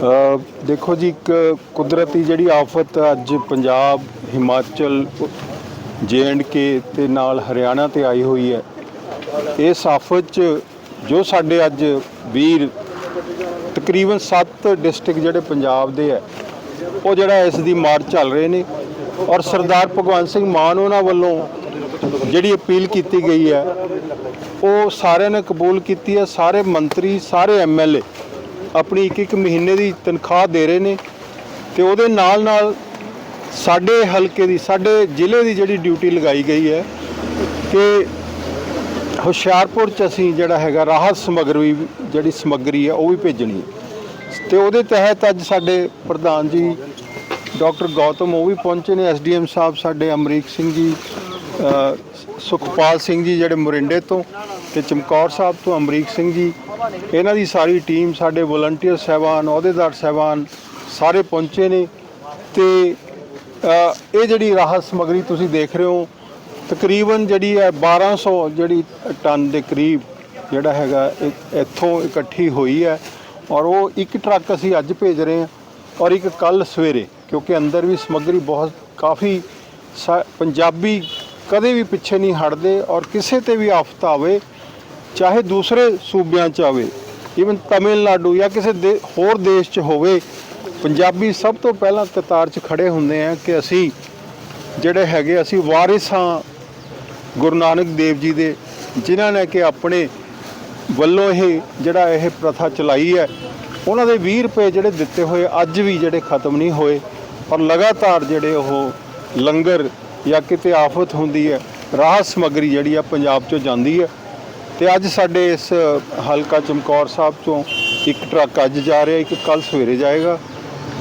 ਅ, ਦੇਖੋ ਜੀ ਇੱਕ ਕੁਦਰਤੀ ਜਿਹੜੀ ਆਫਤ ਅੱਜ ਪੰਜਾਬ ਹਿਮਾਚਲ ਕੇ ਤੇ ਨਾਲ ਹਰਿਆਣਾ ਤੇ ਆਈ ਹੋਈ ਹੈ ਇਸ ਆਫਤ 'ਚ ਜੋ ਸਾਡੇ ਅੱਜ ਵੀਰ ਤਕਰੀਬਨ 7 ਡਿਸਟ੍ਰਿਕਟ ਜਿਹੜੇ ਪੰਜਾਬ ਦੇ ਹੈ ਉਹ ਜਿਹੜਾ ਇਸ ਦੀ ਮਾਰ ਚੱਲ ਰਹੇ ਨੇ ਔਰ ਸਰਦਾਰ ਭਗਵੰਤ ਸਿੰਘ ਮਾਨ ਉਹਨਾਂ ਵੱਲੋਂ ਜਿਹੜੀ ਅਪੀਲ ਕੀਤੀ ਗਈ ਹੈ, ਉਹ ਸਾਰਿਆਂ ਨੇ ਕਬੂਲ ਕੀਤੀ ਹੈ, ਸਾਰੇ ਮੰਤਰੀ, ਸਾਰੇ ਐਮਐਲਏ ਆਪਣੀ ਇੱਕ ਇੱਕ ਮਹੀਨੇ ਦੀ ਤਨਖਾਹ ਦੇ ਰਹੇ ਨੇ ਤੇ ਉਹਦੇ ਨਾਲ ਨਾਲ ਸਾਡੇ ਹਲਕੇ ਦੀ, ਸਾਡੇ ਜ਼ਿਲ੍ਹੇ ਦੀ ਜਿਹੜੀ ਡਿਊਟੀ ਲਗਾਈ ਗਈ ਹੈ ਕਿ ਹੁਸ਼ਿਆਰਪੁਰ ਚ ਅਸੀਂ ਜਿਹੜਾ ਹੈਗਾ ਰਾਹਤ ਸਮੱਗਰੀ ਜਿਹੜੀ ਸਮੱਗਰੀ ਹੈ, ਉਹ ਵੀ ਭੇਜਣੀ ਹੈ। ਤੇ ਉਹਦੇ ਤਹਿਤ ਅੱਜ ਸਾਡੇ ਪ੍ਰਧਾਨ ਜੀ, ਡਾਕਟਰ ਗੌਤਮ ਉਹ ਵੀ ਪਹੁੰਚੇ ਨੇ ਐਸਡੀਐਮ ਸਾਹਿਬ, ਸਾਡੇ ਅਮਰੀਕ ਸਿੰਘ ਜੀ ਸੁਖਪਾਲ ਸਿੰਘ ਜੀ ਜਿਹੜੇ ਮੋਰਿੰਡੇ ਤੋਂ ਤੇ ਚਮਕੌਰ ਸਾਹਿਬ ਤੋਂ ਅਮਰੀਕ ਸਿੰਘ ਜੀ, ਇਹਨਾਂ ਦੀ ਸਾਰੀ ਟੀਮ ਸਾਡੇ ਵਲੰਟੀਅਰ ਸਹਿਬਾਨ, ਅਹੁਦੇਦਾਰ ਸਹਿਬਾਨ ਸਾਰੇ ਪਹੁੰਚੇ ਨੇ ਤੇ ਇਹ ਜਿਹੜੀ ਰਾਹਤ ਸਮੱਗਰੀ ਤੁਸੀਂ ਦੇਖ ਰਹੇ ਹੋ, ਤਕਰੀਬਨ ਜਿਹੜੀ ਹੈ 1200 ਜਿਹੜੀ ਟਨ ਦੇ ਕਰੀਬ ਜਿਹੜਾ ਹੈਗਾ ਇੱਥੋਂ ਇਕੱਠੀ ਹੋਈ ਹੈ ਔਰ ਉਹ ਇੱਕ ਟਰੱਕ ਅਸੀਂ ਅੱਜ ਭੇਜ ਰਹੇ ਹਾਂ ਔਰ ਇੱਕ ਕੱਲ ਸਵੇਰੇ ਕਿਉਂਕਿ ਅੰਦਰ ਵੀ ਸਮੱਗਰੀ ਬਹੁਤ ਕਾਫੀ ਸਾ- ਪੰਜਾਬੀ ਕਦੇ ਵੀ ਪਿੱਛੇ ਨਹੀਂ ਹਟਦੇ ਔਰ ਕਿਸੇ ਤੇ ਵੀ ਆਫਤ ਆਵੇ, ਚਾਹੇ ਦੂਸਰੇ ਸੂਬਿਆਂ 'ਚ ਆਵੇ ਇਵਨ ਤਾਮਿਲਨਾਡੂ ਜਾਂ ਕਿਸੇ ਦੇ ਹੋਰ ਦੇਸ਼ 'ਚ ਹੋਵੇ, ਪੰਜਾਬੀ ਸਭ ਤੋਂ ਪਹਿਲਾਂ ਕਤਾਰ 'ਚ ਖੜੇ ਹੁੰਦੇ ਆ ਕਿ ਅਸੀਂ ਜਿਹੜੇ ਹੈਗੇ, ਅਸੀਂ ਵਾਰਿਸ ਹਾਂ ਗੁਰੂ ਨਾਨਕ ਦੇਵ ਜੀ ਦੇ, ਜਿਨ੍ਹਾਂ ਨੇ ਕਿ ਆਪਣੇ ਵੱਲੋਂ ਇਹ ਜਿਹੜਾ ਇਹ ਪ੍ਰਥਾ ਚਲਾਈ ਹੈ, ਉਹਨਾਂ ਦੇ 20 ਰੁਪਏ ਜਿਹੜੇ ਦਿੱਤੇ ਹੋਏ, ਅੱਜ ਵੀ ਜਿਹੜੇ ਖਤਮ ਨਹੀਂ ਹੋਏ ਔਰ ਲਗਾਤਾਰ ਜਿਹੜੇ ਉਹ ਲੰਗਰ ਜਾਂ ਕਿਤੇ ਆਫਤ ਹੁੰਦੀ ਹੈ ਰਾਹਤ ਸਮੱਗਰੀ ਜਿਹੜੀ ਆ ਪੰਜਾਬ ਚੋਂ ਜਾਂਦੀ ਹੈ। ਤੇ ਅੱਜ ਸਾਡੇ ਇਸ ਹਲਕਾ ਚਮਕੌਰ ਸਾਹਿਬ ਤੋਂ ਇੱਕ ਟਰੱਕ ਅੱਜ ਜਾ ਰਿਹਾ, ਇੱਕ ਕੱਲ ਸਵੇਰੇ ਜਾਏਗਾ।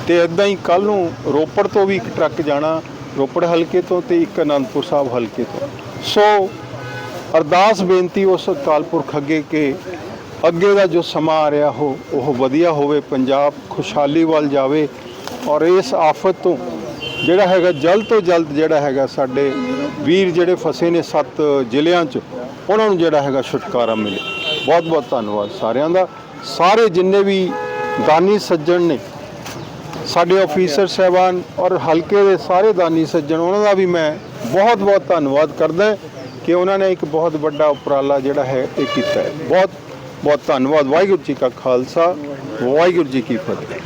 ਤੇ ਇਦਾਂ ਹੀ ਕੱਲ ਨੂੰ ਰੋਪੜ ਤੋਂ ਵੀ ਇੱਕ ਟਰੱਕ ਜਾਣਾ, ਰੋਪੜ ਹਲਕੇ ਤੋਂ ਤੇ ਇੱਕ ਅਨੰਦਪੁਰ ਸਾਹਿਬ ਹਲਕੇ ਤੋਂ। ਸੋ ਅਰਦਾਸ ਬੇਨਤੀ ਉਸ ਅਕਾਲ ਪੁਰਖ ਅੱਗੇ ਕਿ ਅੱਗੇ ਦਾ ਜੋ ਸਮਾਂ ਆ ਰਿਹਾ ਹੋ, ਉਹ ਵਧੀਆ ਹੋਵੇ, ਪੰਜਾਬ ਖੁਸ਼ਹਾਲੀ ਵੱਲ ਜਾਵੇ ਔਰ ਇਸ ਆਫਤ ਤੋਂ ਜਿਹੜਾ ਹੈਗਾ ਜਲਦ ਤੋਂ ਜਲਦ ਜਿਹੜਾ ਹੈਗਾ ਸਾਡੇ ਵੀਰ ਜਿਹੜੇ ਫਸੇ ਨੇ ਸੱਤ ਜ਼ਿਲ੍ਹਿਆਂ 'ਚ, ਉਹਨਾਂ ਨੂੰ ਜਿਹੜਾ ਹੈਗਾ ਛੁਟਕਾਰਾ ਮਿਲੇ। ਬਹੁਤ ਬਹੁਤ ਧੰਨਵਾਦ ਸਾਰਿਆਂ ਦਾ। ਸਾਰੇ ਜਿੰਨੇ ਵੀ ਦਾਨੀ ਸੱਜਣ ਨੇ, ਸਾਡੇ ਆਫੀਸਰ ਸਹਿਬਾਨ ਔਰ ਹਲਕੇ ਦੇ ਸਾਰੇ ਦਾਨੀ ਸੱਜਣ, ਉਹਨਾਂ ਦਾ ਵੀ ਮੈਂ ਬਹੁਤ ਬਹੁਤ ਧੰਨਵਾਦ ਕਰਦਾ ਕਿ ਉਹਨਾਂ ਨੇ ਇੱਕ ਬਹੁਤ ਵੱਡਾ ਉਪਰਾਲਾ ਜਿਹੜਾ ਹੈ ਇਹ ਕੀਤਾ ਹੈ। ਬਹੁਤ ਬਹੁਤ ਧੰਨਵਾਦ। ਵਾਹਿਗੁਰੂ ਜੀ ਕਾ ਖਾਲਸਾ, ਵਾਹਿਗੁਰੂ ਜੀ ਕੀ ਫਤਿਹ।